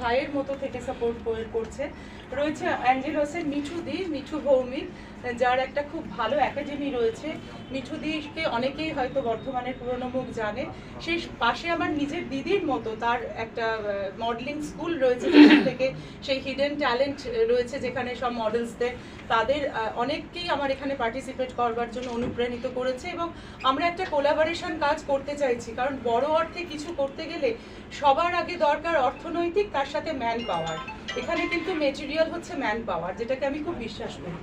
ভাইয়ের মতো থেকে সাপোর্ট করছে। রয়েছে অ্যাঞ্জেলসের মিঠু দি, মিঠু ভৌমিক যার একটা খুব ভালো একাডেমি রয়েছে। মিঠু দিকে অনেকেই হয়তো বর্ধমানের পুরনো মুখ জানে। সেই পাশে আমার নিজের দিদির মতো তার একটা মডেলিং স্কুল রয়েছে যেখান থেকে সেই হিডেন ট্যালেন্ট রয়েছে যেখানে সব মডেলসদের তাদের অনেককেই আমার এখানে পার্টিসিপেট করবার জন্য অনুপ্রাণিত করেছে এবং আমরা একটা কোলাবোরেশন কাজ করতে চাইছি। কারণ বড় অর্থে কিছু করতে গেলে সবার আগে দরকার অর্থনৈতিক, তার সাথে ম্যান পাওয়ার এখানে কিন্তু মেটেরিয়াল হচ্ছে ম্যান পাওয়ার যেটাকে আমি খুব বিশ্বাস করি।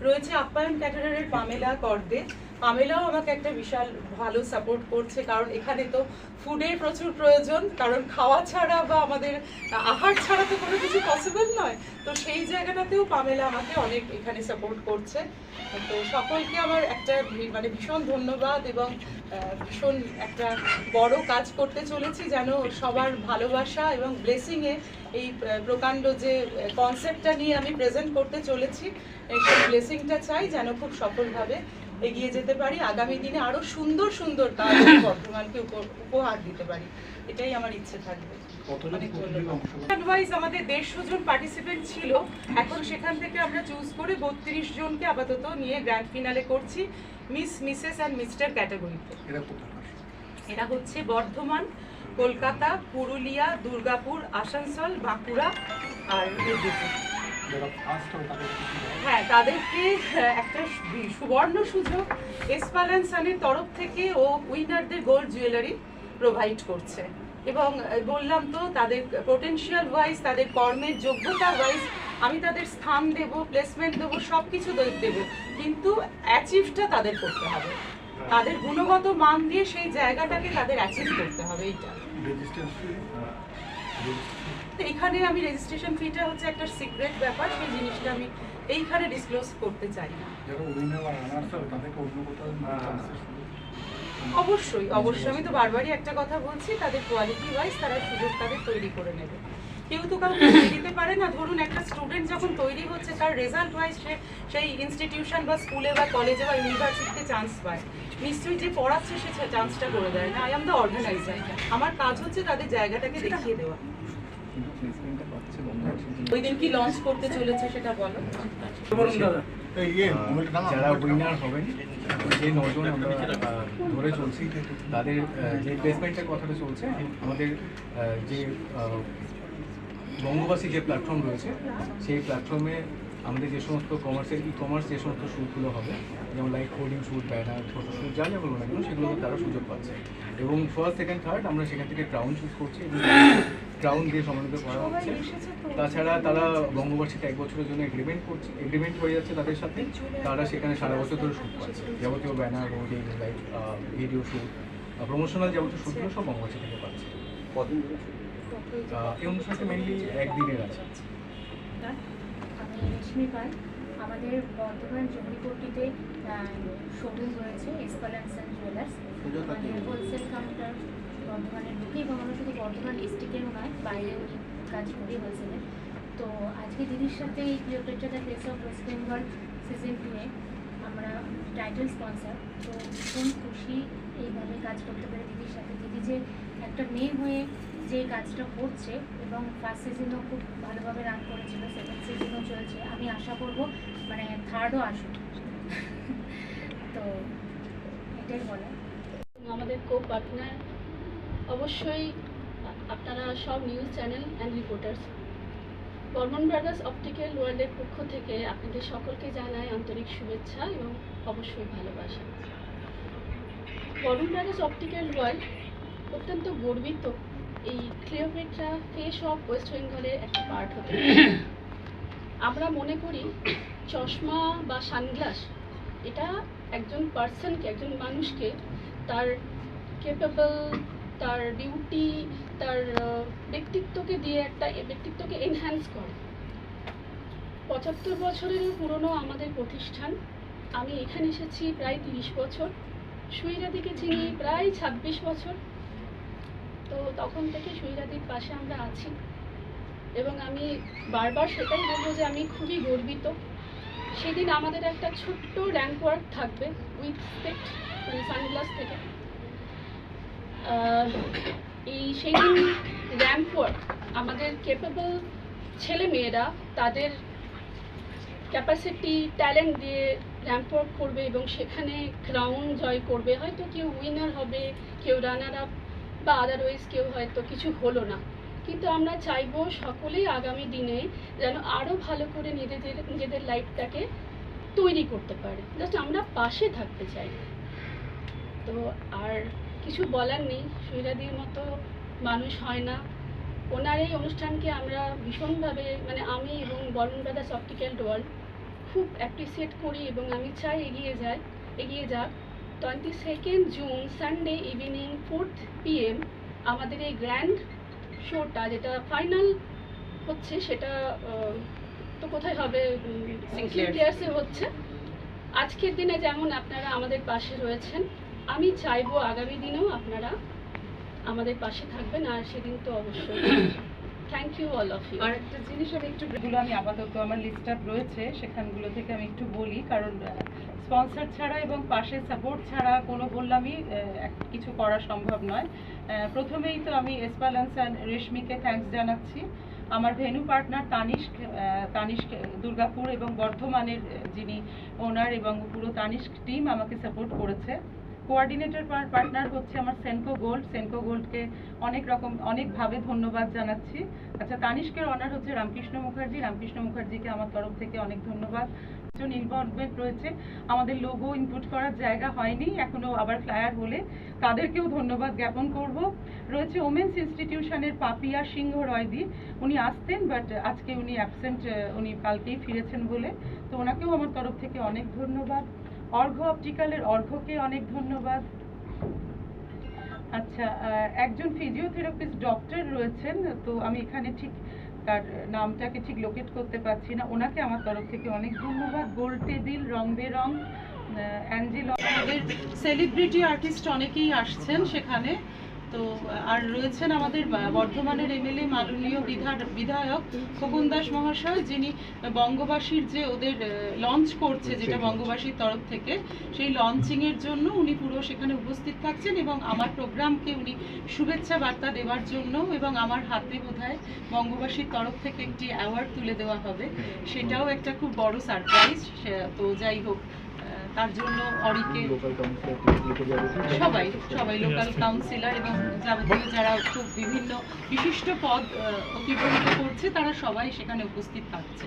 রয়েছে আপ্যায়ন ক্যাটারের পামেলা, করদে। পামেলাও আমাকে একটা বিশাল ভালো সাপোর্ট করছে, কারণ এখানে তো ফুডের প্রচুর প্রয়োজন, কারণ খাওয়া ছাড়া বা আমাদের আহার ছাড়া তো কোনো কিছু পসিবল নয়। তো সেই জায়গাটাতেও পামেলা আমাকে অনেক এখানে সাপোর্ট করছে। তো সকলকে আমার একটা মানে ভীষণ ধন্যবাদ এবং ভীষণ একটা বড় কাজ করতে চলেছি যেন সবার ভালোবাসা এবং ব্লেসিংয়ে এই প্রকাণ্ড যে কনসেপ্টটা নিয়ে আমি প্রেজেন্ট করতে চলেছি, সেই ব্লেসিংটা চাই যেন খুব সফলভাবে এগিয়ে যেতে পারি। আগামী দিনে আরও সুন্দর সুন্দর কাজ বর্ধমানকে উপ- উপহার দিতে পারি। এটাই আমার ইচ্ছে থাকবে। অ্যাডভাইস আমাদের দেড়শো জন পার্টিসিপেন্ট ছিল। এখন সেখান থেকে আমরা চুজ করে বত্রিশ জনকে আপাতত নিয়ে গ্র্যান্ড ফিনালে করছি। মিস মিসেস অ্যান্ড মিস্টার ক্যাটাগরিতে এরা হচ্ছে বর্ধমান কলকাতা পুরুলিয়া দুর্গাপুর আসানসোল বাঁকুড়া আর মেদিনীপুর। হ্যাঁ তাদেরকে একটা সুবর্ণ সুযোগ এসপালান সানের তরফ থেকে ও উইনারদের গোল্ড জুয়েলারি প্রোভাইড করছে। এবং বললাম তো, তাদের পোটেনশিয়াল ওয়াইজ তাদের কর্মের যোগ্যতা ওয়াইজ আমি তাদের স্থান দেব প্লেসমেন্ট দেবো সব কিছু দেবো। কিন্তু অ্যাচিভটা তাদের করতে হবে। তাদের গুণগত মান দিয়ে সেই জায়গাটাকে তাদের অ্যাচিভ করতে হবে, এইটা। তো এখানে আমি রেজিস্ট্রেশন ফিটা হচ্ছে একটা সিক্রেট ব্যাপার সেই জিনিসটা আমি এইখানে ডিসক্লোজ করতে চাই না। চান্সেস অবশ্যই অবশ্যই। আমি তো বারবারই একটা কথা বলছি তাদের কোয়ালিটি ওয়াইজ তারা সুযোগ তাদের তৈরি করে নেবে। কেউ তো কাউকে দিতে পারে না। ধরুন একটা স্টুডেন্ট যখন তৈরি হচ্ছে তার রেজাল্ট ওয়াইজ সে সেই ইনস্টিটিউশন বা স্কুলে বা কলেজে বা ইউনিভার্সিটিতে চান্স পায়। নিশ্চয়ই যে পড়াচ্ছে সে চান্সটা করে দেয় না। আই এম দ্য অর্গানাইজার আমার কাজ হচ্ছে তাদের জায়গাটাকে দেখিয়ে দেওয়া। ওই দিন কি লঞ্চ করতে চলেছে সেটা বলো? ইয়ে মোবাইলটা নামাও, যারা উইনার হবেন যে নজন আমরা ধরে চলছি তাদের যে প্লেসমেন্টের কথাটা চলছে আমাদের যে বঙ্গবাসী যে প্ল্যাটফর্ম রয়েছে সেই প্ল্যাটফর্মে আমাদের যে সমস্ত কমার্সের ই কমার্স যে সমস্ত শ্যুটগুলো হবে যেমন লাইক হোর্ডিং শ্যুট ব্যানার ছোটো শ্যুট যা যা বলব না কেন সেগুলোতে তারা সুযোগ পাচ্ছে। এবং ফার্স্ট সেকেন্ড থার্ড আমরা সেখান থেকে ক্রাউন চুজ করছি এবং ক্রাউন দিয়ে সম্মানিত করা হচ্ছে। তাছাড়া তারা বঙ্গবাসীতে এক বছরের জন্য এগ্রিমেন্ট করছে এগ্রিমেন্ট হয়ে যাচ্ছে তাদের সাথে। তারা সেখানে সারা বছর ধরে শ্যুট পাচ্ছে যাবতীয় banner hoarding like video shoot promotional যাবতীয় শ্যুটগুলো সব বঙ্গবাসী থেকে পাচ্ছে। আহ, এই অনুষ্ঠানটা মেনলি একদিনের আছে। আমি রেশমি পাল। আমাদের বর্ধমান চণ্ডীপট্টিতে শোরুম রয়েছে এসপালেন্স অ্যান্ড জুয়েলার্স। আমাদের হোলসেল কাউন্টার বর্ধমানের বুকে এবং আমরা শুধু বর্ধমান ডিস্ট্রিক্টেও নয় বাইরেও কাজ করি হোলসেলে তো আজকে দিদির সাথে এই Cleopatra the place of West Bengal season টুয়ে আমরা টাইটেল স্পন্সার তো ভীষণ খুশি এইভাবে কাজ করতে পেরে দিদির সাথে। দিদি যে একটা মেয়ে হয়ে যে কাজটা করছে এবং ফার্স্ট সিজনও খুব ভালোভাবে রান করেছিল সেকেন্ড সিজনও চলছে। আমি আশা করব মানে থার্ডও আসুক। তো এটাই বলা আমাদের কো পার্টনার অবশ্যই আপনারা সব news channel and reporters Barman brothers optical ওয়ার্ল্ডের পক্ষ থেকে আপনাদের সকলকে জানাই আন্তরিক শুভেচ্ছা এবং অবশ্যই ভালোবাসা। বর্মন ব্রাদার্স অপটিক্যাল ওয়ার্ল্ড অত্যন্ত গর্বিত এই ক্লিওপেট্রা ফেস অফ ওয়েস্ট বেঙ্গলের একটা পার্ট হতে আমরা মনে করি চশমা বা সানগ্লাস এটা একজন পার্সনকে একজন মানুষকে তার কেপেবল তার বিউটি তার ব্যক্তিত্বকে দিয়ে একটা, ব্যক্তিত্বকে এনহ্যান্স করে। পঁচাত্তর বছরেরও পুরনো আমাদের প্রতিষ্ঠান, আমি এখানে এসেছি প্রায় তিরিশ বছর। সুইরাদিকে চিনি প্রায় ছাব্বিশ বছর তো তখন থেকে সুইরাদির পাশে আমরা আছি। এবং আমি বারবার সেটাই বলব যে আমি খুবই গর্বিত। সেদিন আমাদের একটা ছোট্ট র্যাঙ্ক ওয়ার্ক থাকবে উইথ স্পেক্ট মানে সানগ্লাস থেকে। এই সেই দিন র্যাম্প ওয়ার্ক আমাদের কেপেবল ছেলে মেয়েরা তাদের ক্যাপাসিটি ট্যালেন্ট দিয়ে র্যাম্প ওয়াক করবে এবং সেখানে ক্রাউন জয় করবে। হয়তো কেউ উইনার হবে, কেউ রানার আপ বা আদারওয়াইজ কেউ হয়তো কিছু হলো না। কিন্তু আমরা চাইব সকলেই আগামী দিনে যেন আরও ভালো করে নিজেদের নিজেদের লাইফটাকে তৈরি করতে পারে। জাস্ট আমরা পাশে থাকতে চাই। তো আর কিছু বলার নেই। সৈরাদির মতো মানুষ হয় না। ওনার এই অনুষ্ঠানকে আমরা ভীষণভাবে মানে আমি এবং বরুণ ব্রাদার্স অপটিক্যাল ওয়ার্ল্ড খুব অ্যাপ্রিসিয়েট করি এবং আমি চাই এগিয়ে যায়, এগিয়ে যাক। Twenty second June Sunday evening fourth PM আমাদের এই গ্র্যান্ড শোটা যেটা ফাইনাল হচ্ছে সেটা তো কোথায় হবে. সিঙ্কলিয়ার্সে হচ্ছে। আজকের দিনে যেমন আপনারা আমাদের পাশে রয়েছেন আমি চাইব আগামী দিনেও আপনারা আমাদের পাশে থাকবেন আর সেদিন তো অবশ্যই। Thank you all of you আর একটা জিনিস আমি একটু আমি আপাতত আমার লিস্ট আপ রয়েছে সেখানগুলো থেকে আমি একটু বলি কারণ স্পন্সর ছাড়া এবং পাশে সাপোর্ট ছাড়া কোনো বললামই কিছু করা সম্ভব নয়। প্রথমেই তো আমি এসপালান্স অ্যান্ড রেশমিকে থ্যাঙ্কস জানাচ্ছি। আমার ভেনু পার্টনার তানিষ্ক তানিষ্ক দুর্গাপুর এবং বর্ধমানের যিনি ওনার এবং পুরো তানিষ্ক টিম আমাকে সাপোর্ট করেছে। কোঅর্ডিনেটর পার্টনার হচ্ছে আমার সেনকো গোল্ড। সেনকো গোল্ডকে অনেক রকম অনেকভাবে ধন্যবাদ জানাচ্ছি। আচ্ছা তানিষ্কের অনার হচ্ছে রামকৃষ্ণ মুখার্জি। রামকৃষ্ণ মুখার্জিকে আমার তরফ থেকে অনেক ধন্যবাদ। ইনভলভমেন্ট রয়েছে। আমাদের লোগো ইনপুট করার জায়গা হয়নি, এখনও আবার ফ্লায়ার হলে। তাদেরকেও ধন্যবাদ জ্ঞাপন করব। রয়েছে ওমেন্স ইনস্টিটিউশনের পাপিয়া সিংহ রয়দি উনি আসতেন বাট আজকে উনি অ্যাবসেন্ট উনি কালকেই ফিরেছেন বলে। তো ওনাকেও আমার তরফ থেকে অনেক ধন্যবাদ। অর্ঘ অপটিক্যালের অর্ঘকে অনেক ধন্যবাদ। আচ্ছা একজন ফিজিওথেরাপিস্ট ডক্টর রয়েছেন, তো আমি এখানে ঠিক তার নামটাকে ঠিক লোকেট করতে পারছি না। ওনাকে আমার তরফ থেকে অনেক ধন্যবাদ। গোল্ড টেবিল রং বেরং অ্যাঞ্জেল। সেলিব্রিটি আর্টিস্ট অনেকেই আসছেন সেখানে। তো আর রয়েছেন আমাদের বর্ধমানের এমএলএ মাননীয় বিধায়ক খোকন দাস মহাশয় যিনি বঙ্গবাসীর যে ওদের লঞ্চ করছে যেটা বঙ্গবাসীর তরফ থেকে সেই লঞ্চিং এর জন্য উনি পুরো সেখানে উপস্থিত থাকছেন এবং আমার প্রোগ্রামকে উনি শুভেচ্ছা বার্তা দেওয়ার জন্য এবং আমার হাতে বোধহয় বঙ্গবাসীর তরফ থেকে একটি অ্যাওয়ার্ড তুলে দেওয়া হবে। সেটাও একটা খুব বড় সারপ্রাইজ তো যাই হোক তার জন্য অরিকে সবাই সবাই লোকাল কাউন্সিলর এবং যাবতীয় যারা খুব বিভিন্ন বিশিষ্ট পদ অতিক্রমিত করছে তারা সবাই সেখানে উপস্থিত থাকছে।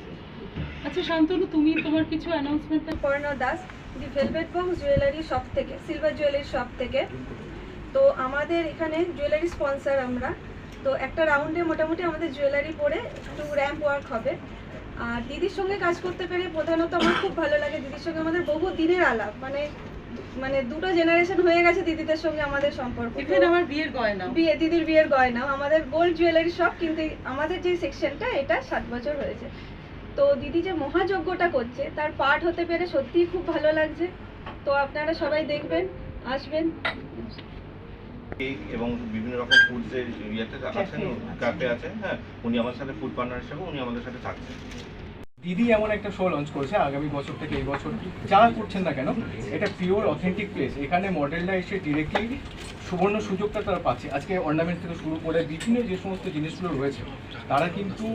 আচ্ছা শান্তনু তুমি তোমার কিছু announcement Parna Das the velvet box jewellery shop থেকে সিলভার জুয়েলারি শপ থেকে। তো আমাদের এখানে জুয়েলারি স্পন্সর আমরা। তো একটা রাউন্ডে মোটামুটি আমাদের জুয়েলারি পরে একটু র্যাম্প ওয়ার্ক হবে। আর দিদির সঙ্গে কাজ করতে পেরে প্রধানত আমার খুব ভালো লাগে। দিদির সঙ্গে আমাদের বহু দিনের আলাপ। মানে মানে দুটো জেনারেশন হয়ে গেছে দিদিদের সঙ্গে আমাদের সম্পর্ক। ইভেন আমার বিয়ের গয়না। বিয়ে দিদির বিয়ের গয়না। আমাদের গোল্ড জুয়েলারি শপ কিন্তু আমাদের যে সেকশনটা এটা সাত বছর হয়েছে। তো দিদি যে মহাযজ্ঞটা করছে তার পার্ট হতে পেরে সত্যিই খুব ভালো লাগছে। তো আপনারা সবাই দেখবেন আসবেন। এবং বিভিন্ন রকম ফুডসের ইয়েতে আছেন ক্যাফে আছে হ্যাঁ। উনি আমার সাথে ফুড পার্টনার হিসেবে উনি আমাদের সাথে থাকছেন। দিদি এমন একটা শো লঞ্চ করেছে আগামী বছর থেকে এই বছর। যারা করছেন না কেন, এটা পিওর অথেন্টিক প্লেস এখানে মডেলরা এসে ডিরেক্টলি সুবর্ণ সুযোগটা তারা পাচ্ছে। আজকে অর্নামেন্ট থেকে শুরু করে বিভিন্ন যে সমস্ত জিনিসগুলো রয়েছে, তারা কিন্তু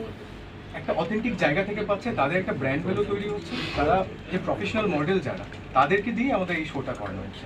একটা অথেন্টিক জায়গা থেকে পাচ্ছে, তাদের একটা ব্র্যান্ড ভ্যালু তৈরি হচ্ছে। তারা যে প্রফেশনাল মডেল যারা, তাদেরকে দিয়ে আমাদের এই শোটা করানো হচ্ছে।